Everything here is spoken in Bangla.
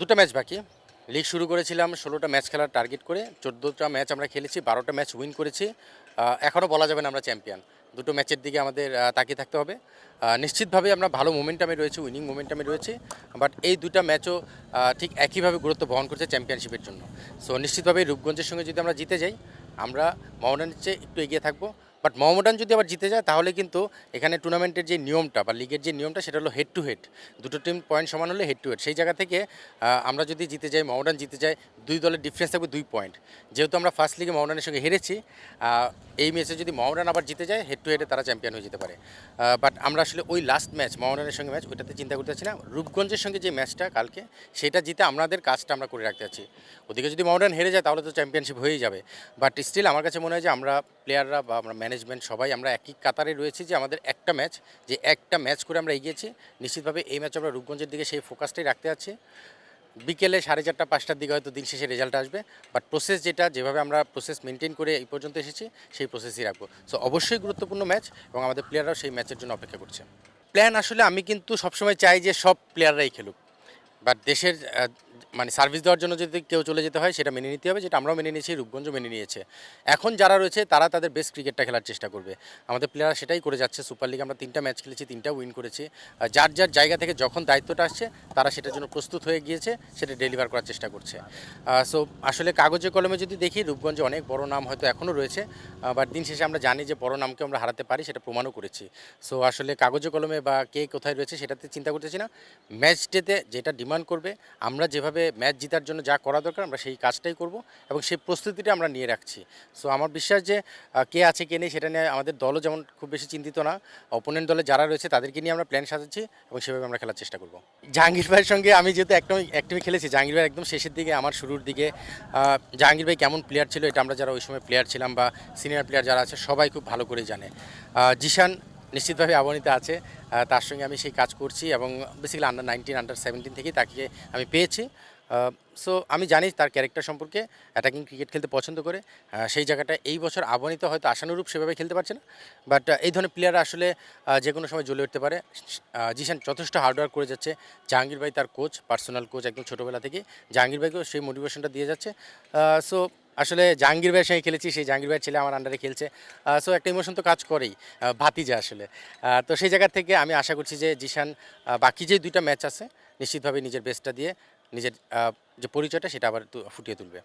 দুটো ম্যাচ বাকি। লিগ শুরু করেছিলাম, ষোলোটা ম্যাচ খেলার টার্গেট করে, চোদ্দোটা ম্যাচ আমরা খেলেছি, বারোটা ম্যাচ উইন করেছি। এখনও বলা যাবে না আমরা চ্যাম্পিয়ন দুটো ম্যাচের দিকে আমাদের তাকিয়ে থাকতে হবে। নিশ্চিতভাবে আমরা ভালো মোমেন্টামে রয়েছি উইনিং মোমেন্টামে রয়েছি বাট এই দুটা ম্যাচও ঠিক একইভাবে গুরুত্ব বহন করছে চ্যাম্পিয়নশিপের জন্য। সো নিশ্চিতভাবে রূপগঞ্জের সঙ্গে যদি আমরা জিতে যাই, আমরা মোহামেডানের চেয়ে একটু এগিয়ে থাকব। বাট মোহামেডান যদি আবার জিতে যায়, তাহলে কিন্তু এখানে টুর্নামেন্টের যে নিয়মটা বা লিগের যে নিয়মটা, সেটা হলো হেড টু হেড দুটো টিম পয়েন্ট সমান হলে হেড টু হেড সেই জায়গা থেকে আমরা যদি জিতে যাই মোহামেডান জিতে যায়, দুই দলের ডিফারেন্স থাকবে দুই পয়েন্ট যেহেতু আমরা ফার্স্ট লিগে মোহামেডানের সঙ্গে হেরেছি এই ম্যাচে যদি মোহামেডান আবার জিতে যায় হেড টু হেডে তারা চ্যাম্পিয়ন হয়ে যেতে পারে। বাট আমরা আসলে ওই লাস্ট ম্যাচ মোহামেডানের সঙ্গে ম্যাচ ওইটাতে চিন্তা করতে না। রূপগঞ্জের সঙ্গে যে ম্যাচটা কালকে, সেটা জিতে আমাদের কাজটা আমরা করে রাখতে আছি ওদিকে যদি মোহামেডান হেরে যায়, তাহলে তো চ্যাম্পিয়নশিপ হয়েই যাবে। বাট স্টিল আমার কাছে মনে হয় যে আমরা প্লেয়াররা বা আমরা ম্যানেজমেন্ট সবাই, আমরা একই কাতারে রয়েছি যে আমাদের একটা ম্যাচ যে একটা ম্যাচ করে আমরা এগিয়েছি। নিশ্চিতভাবে এই ম্যাচ আমরা রূপগঞ্জের দিকে সেই ফোকাসটাই রাখতে আছি বিকেলে সাড়ে চারটা, পাঁচটার দিকে হয়তো দিন শেষে রেজাল্ট আসবে। বাট প্রসেস যেটা, যেভাবে আমরা প্রসেস মেনটেন করে এই পর্যন্ত এসেছি, সেই প্রসেসই রাখব। সো অবশ্যই গুরুত্বপূর্ণ ম্যাচ এবং আমাদের প্লেয়াররাও সেই ম্যাচের জন্য অপেক্ষা করছে। প্ল্যান আসলে আমি কিন্তু সবসময় চাই যে সব প্লেয়াররাই খেলুক। বাট দেশের মানে সার্ভিস দেওয়ার জন্য যদি কেউ চলে যেতে হয়, সেটা মেনে নিতে হবে, যেটা আমরাও মেনে নিয়েছি, রূপগঞ্জ মেনে নিয়েছে। এখন যারা রয়েছে, তারা তাদের বেস্ট ক্রিকেটটা খেলার চেষ্টা করবে। আমাদের প্লেয়াররা সেটাই করে যাচ্ছে সুপার লিগ আমরা তিনটা ম্যাচ খেলেছি, তিনটা উইন করেছি। যার যার জায়গা থেকে যখন দায়িত্বটা আসছে, তারা সেটার জন্য প্রস্তুত হয়ে গিয়েছে, সেটা ডেলিভার করার চেষ্টা করছে। সো আসলে কাগজে কলমে যদি দেখি, রূপগঞ্জে অনেক বড় নাম হয়তো এখনও রয়েছে বাট দিন শেষে আমরা জানি যে বড় নামকে আমরা হারাতে পারি, সেটা প্রমাণও করেছি। সো আসলে কাগজে কলমে বা কে কোথায় রয়েছে, সেটাতে চিন্তা করতেছি না। ম্যাচ ডেতে যেটা ডিমান্ড করবে, আমরা যেভাবে ম্যাচ জেতার জন্য যা করা দরকার আমরা সেই কাজটাই করব এবং সেই প্রস্তুতিটা আমরা নিয়ে রাখছি। সো আমার বিশ্বাস যে কে আছে কে নেই সেটা নিয়ে আমাদের দলও যেমন খুব বেশি চিন্তিত না অপোনেন্ট দলে যারা রয়েছে তাদেরকে নিয়ে আমরা প্ল্যান সাজাচ্ছি এবং সেভাবে আমরা খেলার চেষ্টা করব। জাহাঙ্গীর ভাইয়ের সঙ্গে আমি যেহেতু একদম, একদমই খেলেছি, জাহাঙ্গীর ভাই একদম শেষের দিকে, আমার শুরুর দিকে জাহাঙ্গীর ভাই কেমন প্লেয়ার ছিল, এটা আমরা যারা ওই সময় প্লেয়ার ছিলাম বা সিনিয়র প্লেয়ার যারা আছে সবাই খুব ভালো করে জানে। জিশান নিশ্চিতভাবে আবনিতে আছে। তার সঙ্গে আমি সেই কাজ করছি এবং basically under nineteen under seventeen থেকেই তাকে আমি পেয়েছি। সো আমি জানি তার ক্যারেক্টার সম্পর্কে অ্যাটাকিং ক্রিকেট খেলতে পছন্দ করে। সেই জায়গাটা এই বছর আবনিত হয়তো আশানুরূপ সেভাবে খেলতে পারছে না। বাট এই ধরনের প্লেয়ার আসলে যে কোনো সময় জ্বলে উঠতে পারে। জিশান যথেষ্ট হার্ডওয়ার্ক করে যাচ্ছে। জাহাঙ্গীর ভাই তার কোচ পার্সোনাল কোচ একদম ছোটোবেলা থেকে জাহাঙ্গীর ভাইকেও সেই মোটিভেশনটা দিয়ে যাচ্ছে। সো আসলে জাহাঙ্গীর ভাইয়ের সঙ্গে খেলেছি, সেই জাহাঙ্গীর ভাইয়ের ছেলে আমার আন্ডারে খেলছে। সো একটা ইমোশন তো কাজ করেই ভাতিজা আসলে। তো সেই জায়গা থেকে আমি আশা করছি যে জিশান বাকি যে দুইটা ম্যাচ আছে, নিশ্চিতভাবে নিজের বেস্টটা দিয়ে, নিজের যে পরিচয়টা, সেটা আবার ফুটিয়ে তুলবে।